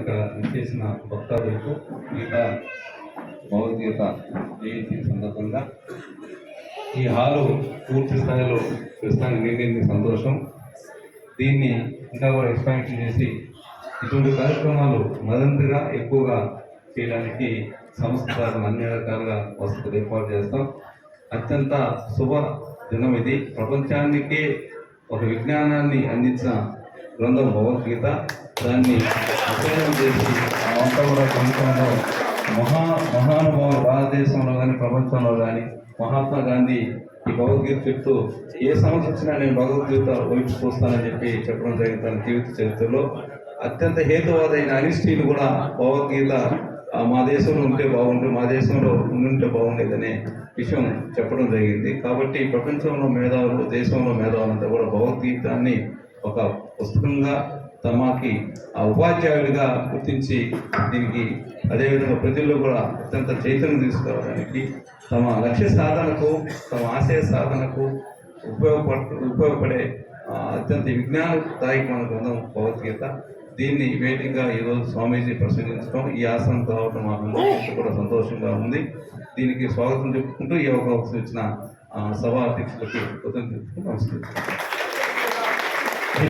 ఇక్కడ విచ్చేసిన భక్తాదులకు గీత భగవద్గీత జయంతి సందర్భంగా ఈ హాలు పూర్తి స్థాయిలో ప్రస్తుతానికి నిండింది సంతోషం. దీన్ని ఇంకా కూడా ఎక్స్పాన్షన్ చేసి ఇటువంటి కార్యక్రమాలు మరింతగా ఎక్కువగా చేయడానికి సంస్థ అన్ని రకాలుగా వసతులు ఏర్పాటు చేస్తాం. అత్యంత శుభ దినం ఇది ప్రపంచానికి ఒక విజ్ఞానాన్ని అందించిన గ్రంథం భగవద్గీత దాన్ని అధ్యయనం చేసి అంతా కూడా ప్రపంచంలో మహా మహానుభావులు భారతదేశంలో కానీ ప్రపంచంలో కానీ మహాత్మా గాంధీ ఈ భగవద్గీత చెప్తూ ఏ సమస్య వచ్చినా నేను భగవద్గీత వైపు చూస్తానని చెప్పి చెప్పడం జరిగింది తన జీవిత చరిత్రలో. అత్యంత హేతువాదైన అనిష్టీలు కూడా భగవద్గీత మా దేశంలో ఉంటే బాగుంటుంది మా దేశంలో ఉంటే బాగుండేదనే విషయం చెప్పడం జరిగింది. కాబట్టి ప్రపంచంలో మేధావులు దేశంలో మేధావులంతా కూడా భగవద్గీతాన్ని ఒక పుస్తకంగా తమకి ఆ ఉపాధ్యాయుడిగా గుర్తించి దీనికి అదేవిధంగా ప్రజల్లో కూడా అత్యంత చైతన్యం తీసుకురావడానికి తమ లక్ష్య సాధనకు తమ ఆశయ సాధనకు ఉపయోగపడ ఉపయోగపడే అత్యంత విజ్ఞానదాయకమైన గ్రంథం భగవద్గీత. దీన్ని వేదికగా ఈరోజు స్వామీజీ ప్రసంగించడం ఈ ఆసనం కావడం మాకు కూడా సంతోషంగా ఉంది. దీనికి స్వాగతం చెప్పుకుంటూ ఈ అవకాశం ఇచ్చిన సభా అధ్యక్షులకి కృతజ్ఞతలు నమస్కరిస్తున్నాను.